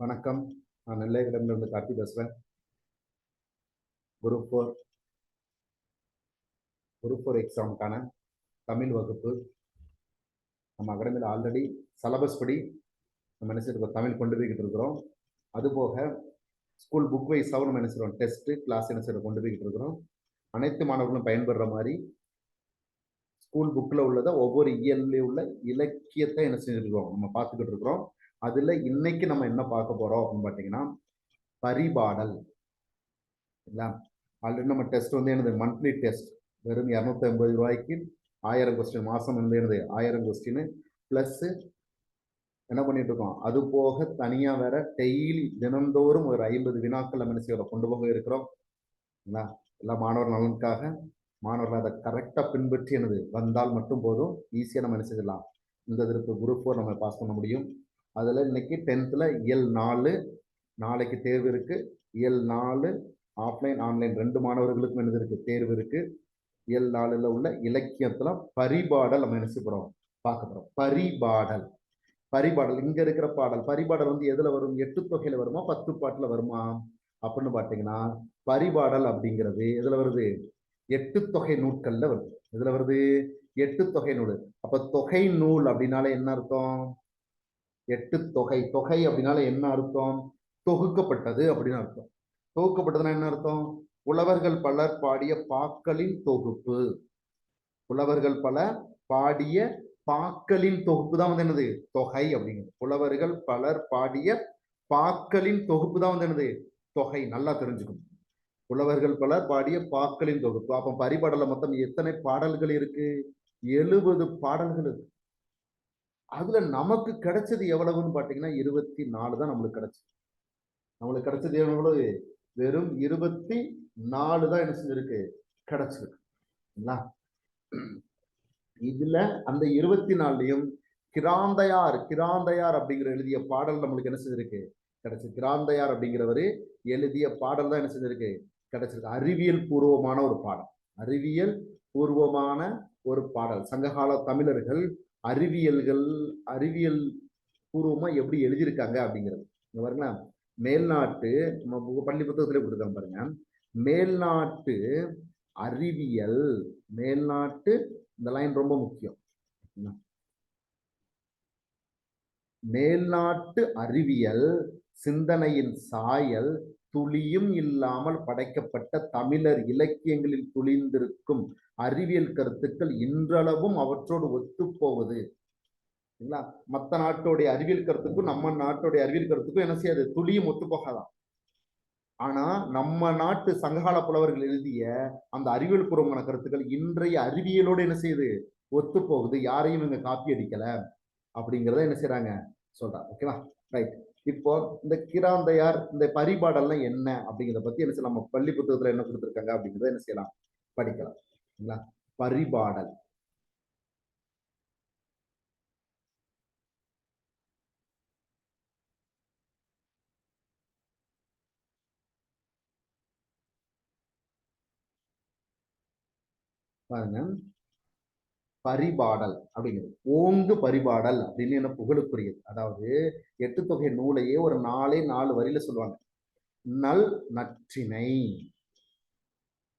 வணக்கம். நான் நெல்லையிடமிருந்து கார்த்தி பேசுகிறேன் குரூப் ஃபோர் குரூப் ஃபோர் எக்ஸாமுக்கான தமிழ் வகுப்பு. நம்ம அகாடமியில் ஆல்ரெடி சிலபஸ் படி நம்ம நினைச்சிருக்கோம் தமிழ் கொண்டு போய்கிட்டு இருக்கிறோம். அதுபோக ஸ்கூல் புக் வைஸாகவும் நம்ம நினைச்சிருக்கோம் டெஸ்ட்டு கிளாஸ் என்ன கொண்டு போய்கிட்டு இருக்கிறோம். அனைத்து மாணவர்களும் பயன்படுற மாதிரி ஸ்கூல் புக்கில் உள்ளதை ஒவ்வொரு இயல்லையும் உள்ள இலக்கியத்தை என்ன செஞ்சுருக்கோம் நம்ம பார்த்துக்கிட்டு இருக்கிறோம். அதில் இன்னைக்கு நம்ம என்ன பார்க்க போகிறோம் அப்படின்னு பார்த்தீங்கன்னா பரிபாடல். இல்லை ஆல்ரெடி நம்ம டெஸ்ட் வந்து என்னது? மந்த்லி டெஸ்ட் வெறும் இரநூத்தி ஐம்பது ரூபாய்க்கு ஆயிரம் கொஸ்டின் மாதம் வந்து எனது ஆயிரம் கொஸ்டின் ப்ளஸ்ஸு என்ன பண்ணிட்டு இருக்கோம்? அது போக தனியாக வேற டெய்லி தினந்தோறும் ஒரு ஐம்பது வினாக்கள் நம்ம என்ன கொண்டு போக இருக்கிறோம். இல்லைங்களா எல்லா மாணவர் நலனுக்காக மாணவர்கள் அதை கரெக்டாக பின்பற்றி எனது வந்தால் மட்டும் போதும். ஈஸியாக நம்ம என்ன செய்யலாம்? இந்த இதற்கு குரூப் ஃபோர் நம்ம பாஸ் பண்ண முடியும். அதில் இன்னைக்கு டென்த்தில் இயல் நாலு நாளைக்கு தேர்வு இருக்குது இயல் நாலு ஆஃப்லைன் ஆன்லைன் ரெண்டு மாணவர்களுக்கும் என்னது இருக்குது தேர்வு இருக்குது இயல் நாளில் உள்ள இலக்கியத்தில் பரிபாடல் நம்ம என்ன செய்கிறோம் பார்க்க போகிறோம் பரிபாடல். பரிபாடல். இங்கே இருக்கிற பாடல். பரிபாடல் வந்து எதில் வரும்? எட்டு தொகையில் வருமா? பத்து பாட்டில் வருமா? அப்படின்னு பார்த்தீங்கன்னா பரிபாடல் அப்படிங்கிறது எதில் வருது? எட்டு தொகை நூற்கள்ல வருது. எதுல வருது? எட்டு தொகை நூல். அப்ப தொகை நூல் அப்படின்னால என்ன அர்த்தம்? எட்டு தொகை. தொகை அப்படின்னால என்ன அர்த்தம்? தொகுக்கப்பட்டது அப்படின்னு அர்த்தம். தொகுக்கப்பட்டதுன்னா என்ன அர்த்தம்? புலவர்கள் பலர் பாடிய பாக்களின் தொகுப்பு. புலவர்கள் பல பாடிய பாக்களின் தொகுப்பு தான் வந்து என்னது? தொகை அப்படிங்கிறது புலவர்கள் பலர் பாடிய பாக்களின் தொகுப்பு தான் வந்து என்னது? தொகை. நல்லா தெரிஞ்சுக்கணும். புலவர்கள் பலர் பாடிய பாக்களின் தொகுப்பு. அப்ப பரிபாடல மொத்தம் எத்தனை பாடல்கள் இருக்கு? எழுபது பாடல்கள் இருக்கு. அதுல நமக்கு கிடைச்சது எவ்வளவுன்னு பாத்தீங்கன்னா இருபத்தி நாலு தான் நம்மளுக்கு கிடைச்சது. நம்மளுக்கு கிடைச்சது எவ்வளவு? வெறும் இருபத்தி நாலு தான் என்ன செஞ்சிருக்கு? கிடைச்சிருக்கு. இதுல அந்த இருபத்தி நாலுலையும் கிராந்தையார் கிராந்தையார் அப்படிங்கிற எழுதிய பாடல் நம்மளுக்கு என்ன செஞ்சிருக்கு? கிடைச்சது கிராந்தையார் அப்படிங்கிறவரு எழுதிய பாடல் தான் என்ன செஞ்சிருக்கு? கிடைச்சிருக்கு. அறிவியல் பூர்வமான ஒரு பாடல். அறிவியல் பூர்வமான ஒரு பாடல். சங்ககால தமிழர்கள் அறிவியல்கள் அறிவியல் பூர்வமா எப்படி எழுதியிருக்காங்க அப்படிங்கிறது. இங்க பாருங்களா மேல்நாட்டு நம்ம பள்ளி புத்தகத்திலே கொடுத்துருக்காங்க பாருங்க. மேல்நாட்டு அறிவியல் மேல்நாட்டு இந்த லைன் ரொம்ப முக்கியம். மேல்நாட்டு அறிவியல் சிந்தனையின் சாயல் துளியும் இல்லாமல் படைக்கப்பட்ட தமிழர் இலக்கியங்களில் துளிந்திருக்கும் அறிவியல் கருத்துக்கள் இன்றளவும் அவற்றோடு ஒத்துப்போவது. சரிங்களா மற்ற நாட்டோடைய அறிவியல் கருத்துக்கும் நம்ம நாட்டோடைய அறிவியல் கருத்துக்கும் என்ன செய்யாது? துளியும் ஒத்துப்போகாதான் ஆனா நம்ம நாட்டு சங்ககால புலவர்கள் எழுதிய அந்த அறிவியல் பூர்வமான கருத்துக்கள் இன்றைய அறிவியலோடு என்ன செய்யுது? ஒத்து போகுது யாரையும் இவங்க காப்பி அடிக்கல. அப்படிங்கிறத என்ன செய்யறாங்க சொல்றாரு. ஓகேவா ரைட் இப்போ இந்த கிராந்தையார் இந்த பரிபாடெல்லாம் என்ன அப்படிங்கிறத பத்தி என்ன செய்யலாம்? நம்ம பள்ளி புத்தகத்துல என்ன கொடுத்துருக்காங்க அப்படிங்கிறத என்ன செய்யலாம்? படிக்கலாம். சரிங்களா? பரிபாடல். பாருங்க. பரிபாடல் அப்படிங்கிறது. ஓங்கு பரிபாடல் அப்படின்னு என்ன புகழுக்குரியது. அதாவது எட்டு தொகை நூலையே ஒரு நாலே நாலு வரியில சொல்லுவாங்க. நல் நற்றினை.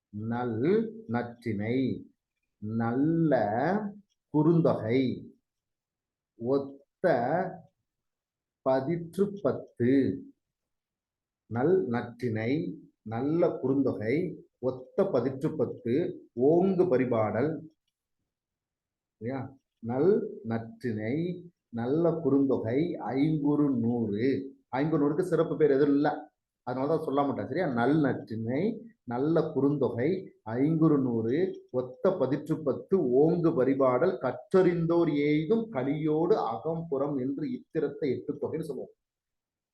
நல் நற்றினை. நல்ல குறுந்தொகை. ஒத்த பதிற்று பத்து நல் நற்றினை. நல்ல குறுந்தொகை. ஒத்த பதிற்று பத்து ஓங்கு பரிபாடல். சரியா நல் நற்றினை நல்ல குறுந்தொகை ஐங்குறு நூறு. ஐங்குறு நூறுக்கு சிறப்பு பேர் எதுவும் இல்லை. அதனால தான் சொல்ல மாட்டேன் சரியா? நல் நற்றினை நல்ல குறுந்தொகை ஐங்குறு நூறு ஒத்த பதிற்று பத்து ஓங்கு பரிபாடல் கற்றறிந்தோர் ஏதும் கலியோடு அகம்புறம் என்று இத்திரத்தை எட்டு தொகைன்னு சொல்லுவோம்.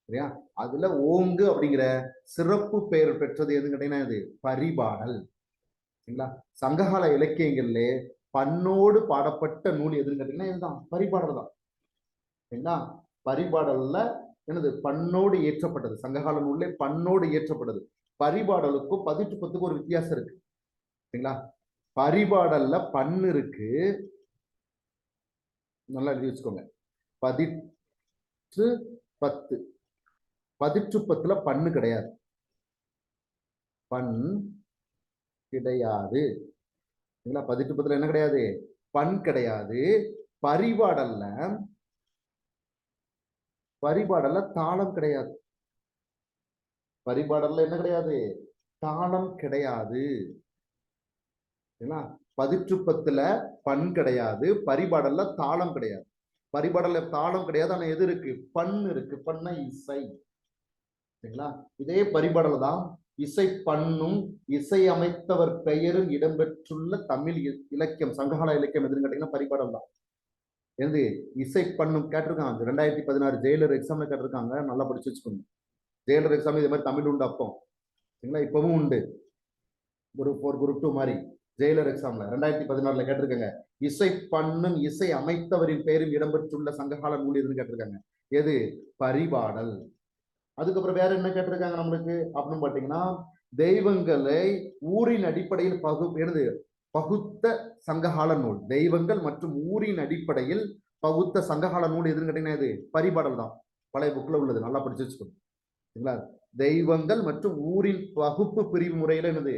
சரியா? அதுல ஓங்கு அப்படிங்கிற சிறப்பு பெயர் பெற்றது எதுன்னு கேட்டீங்கன்னா இது பரிபாடல். சரிங்களா? சங்ககால இலக்கியங்கள்ல பண்ணோடு பாடப்பட்ட நூல் எதுன்னு கேட்டீங்கன்னா இதுதான். பரிபாடல் தான். சரிங்களா பரிபாடல்ல என்னது? பண்ணோடு ஏற்றப்பட்டது சங்ககால நூல்ல பண்ணோடு ஏற்றப்பட்டது பரிபாடலுக்கும் பதிட்டு பத்துக்கும் ஒரு வித்தியாசம் இருக்கு. சரிங்களா? பரிபாடல்ல பண்ணு இருக்கு. நல்லா எழுதி வச்சுக்கோங்க. பதிற்று பத்து பதிற்று பத்துல பண்ணு கிடையாது. பண் கிடையாது. சரிங்களா பதிட்டு பத்துல என்ன கிடையாது? பண் கிடையாது. பரிபாடல்ல பரிபாடல்ல தாளம் கிடையாது. பரிபாடல்ல என்ன கிடையாது? தாளம் கிடையாது. பதிற்றுப்பத்துல பண் கிடையாது பரிபாடல்ல தாளம் கிடையாது. பரிபாடல்ல தாளம் கிடையாது ஆனா எது இருக்கு? பண் இருக்கு. பண்ண இசை. சரிங்களா? இதே பரிபாடல் தான் இசை பண்ணும் இசை அமைத்தவர் பெயரும் இடம்பெற்றுள்ள தமிழ் இ- இலக்கியம் சங்ககால இலக்கியம் எதுன்னு கேட்டீங்கன்னா பரிபாடல் தான். எது இசை பண்ணும் கேட்டிருக்காங்க. ரெண்டாயிரத்தி பதினாறு ஜெயிலர் எக்ஸாம்ல கேட்டிருக்காங்க. நல்லா படிச்சு வச்சுக்கோங்க. ஜெயிலர் எக்ஸாம் இதே மாதிரி தமிழ் உண்டு அப்போ. சரிங்களா? இப்பவும் உண்டு. குரூப் ஃபோர் குரூப் டூ மாதிரி. ஜெயிலர் எக்ஸாம்ல ரெண்டாயிரத்தி பதினாறுல கேட்டிருக்காங்க. இசை பண்ணும் இசை அமைத்தவரின் பெயரும் இடம்பெற்றுள்ள சங்ககால நூல் எதுன்னு கேட்டிருக்காங்க. எது? பரிபாடல். அதுக்கப்புறம் வேற என்ன கேட்டிருக்காங்க நம்மளுக்கு? அப்படின்னு பாத்தீங்கன்னா தெய்வங்களை ஊரின் அடிப்படையில் பகு எனது பகுத்த சங்ககால நூல். தெய்வங்கள் மற்றும் ஊரின் அடிப்படையில் பகுத்த சங்ககால நூல் எதுன்னு கேட்டீங்கன்னா இது? பரிபாடல் தான். பழைய புக்கில் உள்ளது. நல்லா படிச்சு வச்சுக்கணும். சரிங்களா? தெய்வங்கள் மற்றும் ஊரின் பகுப்பு பிரிவு முறையில என்னது?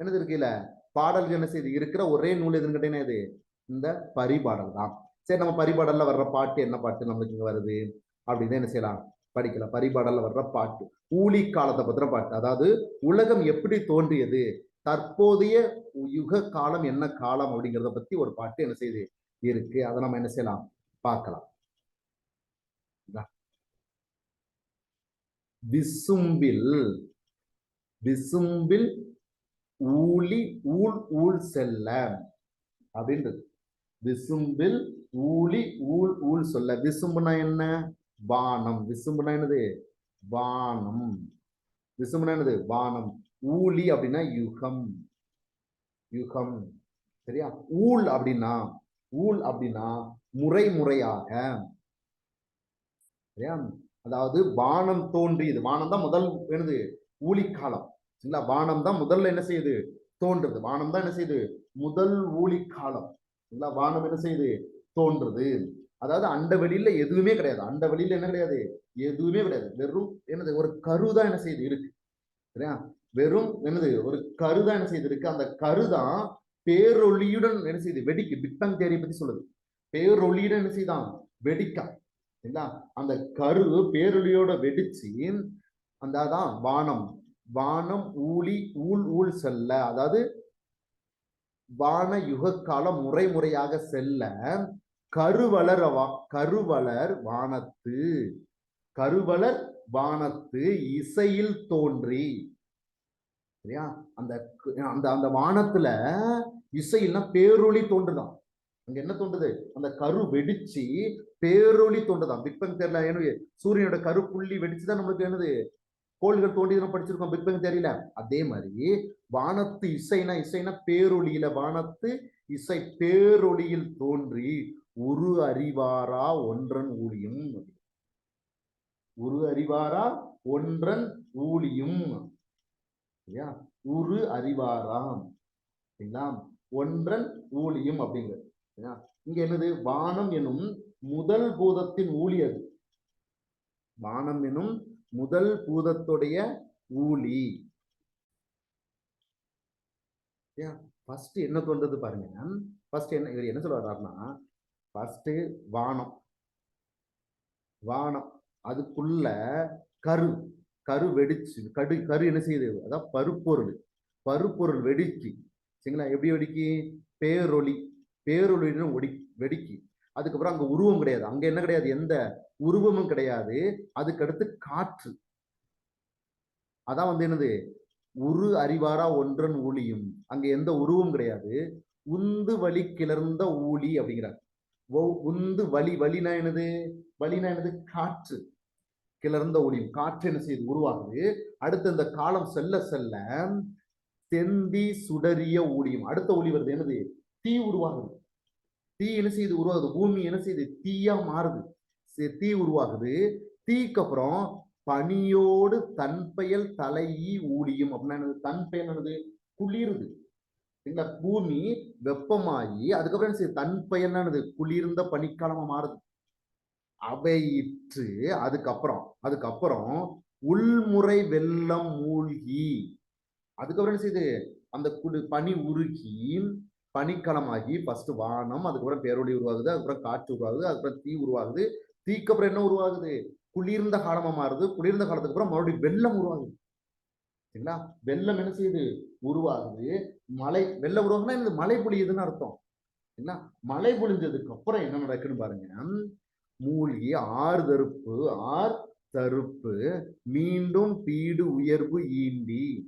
என்னது இருக்குல்ல பாடல்கள் என்ன செய்து? இருக்கிற ஒரே நூல் எதுன்னு கேட்டீங்கன்னா இது? இந்த பரிபாடல் தான். சரி நம்ம பரிபாடல்ல வர்ற பாட்டு என்ன பாட்டு நம்மளுக்கு இங்க வருது? அப்படின்னு என்ன செய்யலாம்? படிக்கலாம் பரிபாடல்ல வர்ற பாட்டு. ஊழி காலத்தை பத்திர பாட்டு. அதாவது உலகம் எப்படி தோன்றியது? தற்போதைய யுக காலம் என்ன காலம் அப்படிங்கிறத பத்தி ஒரு பாட்டு என்ன செய்யுது இருக்கு. அதை நம்ம என்ன செய்யலாம்? பார்க்கலாம். விசும்பில் விசும்பில் ஊழி ஊழ் ஊழ் செல்ல அப்படின்றது. விசும்பில் ஊழி ஊழ் ஊழ் சொல்ல. விசும்புனா என்ன? வானம். விசும்புனா என்னது? வானம். விசும்புனா என்னது? வானம். ஊழி அப்படின்னா யுகம். யுகம். சரியா? ஊழ் அப்படின்னா ஊழ் அப்படின்னா முறை முறையாக சரியா? அதாவது வானம் தோன்றியது. வானம் தான் முதல் என்னது? ஊழிக்காலம். சரிங்களா? வானம் தான் முதல்ல என்ன செய்யுது? தோன்றுது. வானம் தான் என்ன செய்யுது? முதல் ஊழிக்காலம். சரிங்களா? வானம் என்ன செய்யுது? தோன்றுது. அதாவது அண்ட வெளியில எதுவுமே கிடையாது. அண்ட வெளியில என்ன கிடையாது? எதுவுமே கிடையாது. வெறும் என்னது? ஒரு கரு தான் என்ன செய்யுது இருக்கு. சரியா? வெறும் என்னது? ஒரு கரு தான் என்ன செய்யுது இருக்கு. அந்த கரு தான் பேரொளியுடன் என்ன செய்யுது வெடிக்கு. பிக் பேங் தேரியை பத்தி சொல்லுது. பேரொளியுடன் என்ன செய்தான்? வெடிக்கா சரிங்களா அந்த கரு பேரொளியோட வெடிச்சு அந்த அதான் வானம். வானம் ஊழி ஊழ் ஊழ் செல்ல. அதாவது வான யுக காலம் முறை முறையாக செல்ல. கருவளர் கருவளர் வானத்து. கருவளர் வானத்து இசையில் தோன்றி. சரியா? அந்த அந்த அந்த வானத்துல இசையில்னா பேரொளி தோன்றுதான். அங்க என்ன தோன்றுது? அந்த கரு வெடிச்சு பேரொளி தோன்றுதான். பிக்பங் தெரியல ஏன்னா சூரியனோட கரு புள்ளி வெடிச்சுதான் நம்மளுக்கு என்னது? கோள்கள் தோண்டிதான் படிச்சிருக்கோம் பிக்பங் தெரியல. அதே மாதிரி வானத்து இசைனா இசைனா பேரொளியில வானத்து இசை பேரொளியில் தோன்றி. உரு அறிவாரா ஒன்றன் ஊழியும். உரு அறிவாரா ஒன்றன் ஊழியும். உரு அறிவாராம். சரிங்களா ஒன்றன் ஊழியும் அப்படிங்கிறது. இங்க என்னது? வானம் எனும் முதல் பூதத்தின் ஊழி அது. வானம் எனும் முதல் பூதத்துடைய ஊழி. ஃபர்ஸ்ட் என்ன தோன்றது பாருங்க. ஃபர்ஸ்ட் என்ன இவர் என்ன சொல்ல வர்றாருன்னா வானம். வானம். அதுக்குள்ள கரு. கரு வெடிச்சு கடு கரு என்ன செய்யுது? அதான் பருப்பொருள். பருப்பொருள் வெடிச்சு சரிங்களா? எப்படி வெடிக்கு? பேரொளி. பேரொளின்னு ஒடி வெடிக்கி. அதுக்கப்புறம் அங்க உருவம் கிடையாது. அங்க என்ன கிடையாது? எந்த உருவமும் கிடையாது. அதுக்கடுத்து காற்று. அதான் வந்து என்னது? உரு அறிவாரா ஒன்றன் ஊழியும் அங்க எந்த உருவம் கிடையாது. உந்து வழி கிளர்ந்த ஊழி அப்படிங்கிறார். உந்து வலி வலினா என்னது? வலினா என்னது? காற்று. கிளர்ந்த ஒளியும். காற்று என்ன செய்யுது? உருவாகுது. அடுத்து இந்த காலம் செல்ல செல்ல தெந்தி சுடறிய ஒளியும். அடுத்த ஒளி வருது. என்னது? தீ உருவாகுது. தீ என்ன செய்யுது? உருவாகுது. பூமி என்ன செய்யுது? தீயா மாறுது. தீ உருவாகுது. தீக்கு அப்புறம் பனியோடு தன்பெயல் தலையி ஊழியும் அப்படின்னா என்னது? தன்பெயல் என்னது? குளிருது. சரிங்களா பூமி வெப்பமாகி அதுக்கப்புறம் என்ன செய்யுது? தன் பயனானது குளிர்ந்த பனிக்காலமா மாறுது. அவையிற்று அதுக்கப்புறம் அதுக்கப்புறம் உள்முறை வெள்ளம் மூழ்கி அதுக்கப்புறம் என்ன செய்யுது? அந்த குளி பனி உருகி பனிக்காலமாகி ஃபர்ஸ்ட் வானம் அதுக்கப்புறம் பேரொளி உருவாகுது அதுக்கப்புறம் காற்று உருவாகுது அதுக்கப்புறம் தீ உருவாகுது தீக்கு அப்புறம் என்ன உருவாகுது? குளிர்ந்த காலமா மாறுது குளிர்ந்த காலத்துக்கு அப்புறம் மறுபடியும் வெள்ளம் உருவாகுது. சரிங்களா? வெள்ளம் என்ன செய்யுது? உருவாகுது. மழை வெள்ள உருவாகுனா இந்த மழை பொழியுதுன்னு அர்த்தம். என்ன? மழை பொழிஞ்சதுக்கு அப்புறம் என்ன நடக்குன்னு பாருங்க. மூழ்கி ஆறு தருப்பு ஆர் தருப்பு மீண்டும் பீடு உயர்வு ஈண்டி.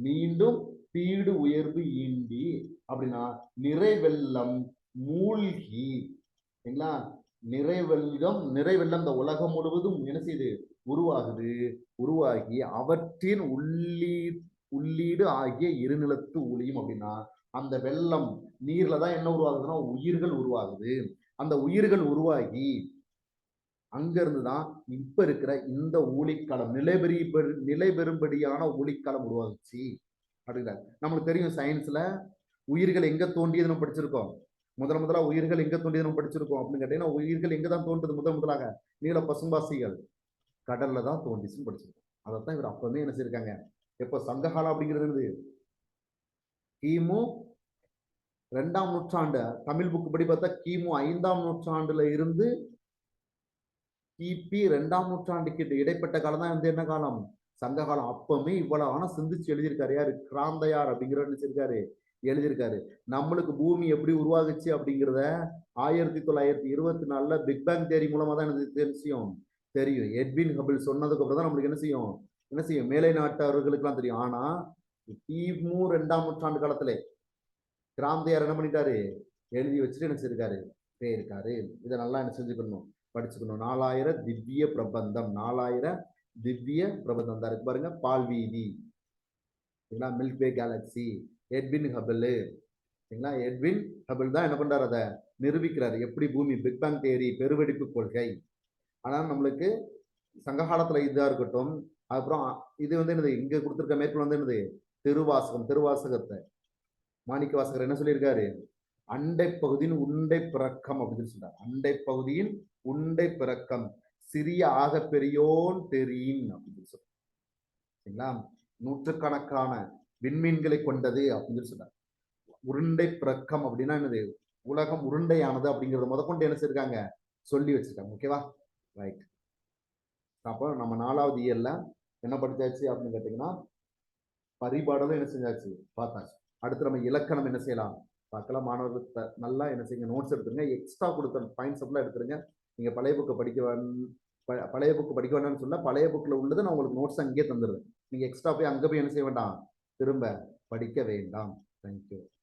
மீண்டும் பீடு உயர்வு ஈண்டி. அப்படின்னா நிறை வெள்ளம் மூழ்கி. சரிங்களா நிறை வெள்ளம் நிறை வெள்ளம் இந்த உலகம் முழுவதும் என்ன செய்யுது? உருவாகுது. உருவாகி அவற்றின் உள்ளீர் உள்ளீடு ஆகிய இருநிலத்து ஒளியும் அப்படின்னா அந்த வெள்ளம் நீர்ல தான் என்ன உருவாகுதுன்னா உயிர்கள் உருவாகுது. அந்த உயிர்கள் உருவாகி அங்கிருந்து தான் இப்ப இருக்கிற இந்த ஊழிக்காலம் நிலைபெறி நிலை பெறும்படியான ஊழிக்காலம் உருவாகுச்சு. அப்படிங்கிறார். நம்மளுக்கு தெரியும் சயின்ஸ்ல உயிர்கள் எங்க தோன்றியது நம்ம படிச்சிருக்கோம். முதல் முதலா உயிர்கள் எங்க தோன்றியது நம்ம படிச்சிருக்கோம் அப்படின்னு கேட்டீங்கன்னா உயிர்கள் எங்க தான் தோன்றது முதல் முதலாக? நீல பசும்பாசிகள். கடல்ல தான் தோன்றிச்சுன்னு படிச்சிருக்கோம். அதைத்தான் இவர் அப்பவுமே என்ன செய்யிருக்காங்க எப்போ சங்ககாலம் அப்படிங்கிறது கிமு ரெண்டாம் நூற்றாண்டு. தமிழ் புக் படி பார்த்தா கிமு ஐந்தாம் நூற்றாண்டுல இருந்து கிபி ரெண்டாம் நூற்றாண்டுக்கு இடைப்பட்ட காலம் தான் வந்து என்ன காலம்? சங்க காலம் அப்பவுமே இவ்வளவு ஆனா சிந்திச்சு எழுதியிருக்காரு. யாரு? கிராந்தையார் அப்படிங்கிற நினைச்சிருக்காரு எழுதியிருக்காரு. நம்மளுக்கு பூமி எப்படி உருவாகுச்சு அப்படிங்கிறத ஆயிரத்தி தொள்ளாயிரத்தி இருபத்தி நாலுல பிக் பேங் தேரி மூலமா தான் எனக்கு தெரியும். தெரியும். எட்வின் ஹபிள் சொன்னதுக்கு அப்புறம் தான் நம்மளுக்கு என்ன செய்யும்? என்ன செய்யும்? மேலை நாட்டவர்களுக்கெல்லாம் தெரியும். ஆனா கிமு ரெண்டாம் நூற்றாண்டு காலத்துல கிராமத்தையார் என்ன பண்ணிட்டாரு? எழுதி வச்சுட்டு என்ன செய்யிருக்காரு போயிருக்காரு இதை நல்லா என்ன செஞ்சுக்கணும் படிச்சுக்கணும். நாலாயிர திவ்ய பிரபந்தம். நாலாயிர திவ்ய பிரபந்தம். தான் இருக்கு பாருங்க. பால்வீதி சரிங்களா? Milky way galaxy Edwin Hubble சரிங்களா? எட்வின் ஹபிள் தான் என்ன பண்றாரு? அதை நிரூபிக்கிறாரு. எப்படி பூமி? பிக் பேங் தேரி பெருவெடிப்பு கொள்கை. ஆனால் நம்மளுக்கு சங்ககாலத்தில் இதாக இருக்கட்டும் அப்புறம் இது வந்து என்னது? இங்கே கொடுத்துருக்க மேற்கொள் வந்து என்னது? திருவாசகம் திருவாசகத்தை. மாணிக்க வாசகர் என்ன சொல்லியிருக்காரு? அண்டை பகுதியின் உண்டை பிறக்கம் அப்படின்னு சொல்றாரு. அண்டை பகுதியின் உண்டை பிறக்கம். சிறிய ஆக பெரியோன் தெரியின் அப்படின்னு சொல்றாரு. சரிங்களா? நூற்றுக்கணக்கான விண்மீன்களை கொண்டது அப்படின்னு சொல்றாரு. உருண்டை பிறக்கம் அப்படின்னா என்னது? உலகம் உருண்டையானது அப்படிங்கறத முதற்கொண்டு என்ன செய்யிருக்காங்க சொல்லி வச்சிருக்காங்க. ஓகேவா? ரைட் அப்போ நம்ம நாலாவது இயரில் என்ன படிச்சாச்சு அப்படின்னு கேட்டிங்கன்னா பரிபாடலும் என்ன செஞ்சாச்சு? பார்த்தாச்சு. அடுத்து நம்ம இலக்கணம் என்ன செய்யலாம்? பார்க்கலாம். மாணவர்களுக்கு நல்லா என்ன செய்யுங்க நோட்ஸ் எடுத்துருங்க. எக்ஸ்ட்ரா கொடுத்த பாயிண்ட்ஸ் எல்லாம் எடுத்துருங்க. நீங்கள் பழைய புக்கை படிக்க வேண்- பழைய புக்கு படிக்க வேண்டாம்னு சொன்னால் பழைய புக்கில் உள்ளதை நான் உங்களுக்கு நோட்ஸ் அங்கேயே தந்துடுறேன் நீங்கள் எக்ஸ்ட்ரா போய் அங்கே போய் என்ன செய்ய வேண்டாம்? திரும்ப படிக்க வேண்டாம். தேங்க்யூ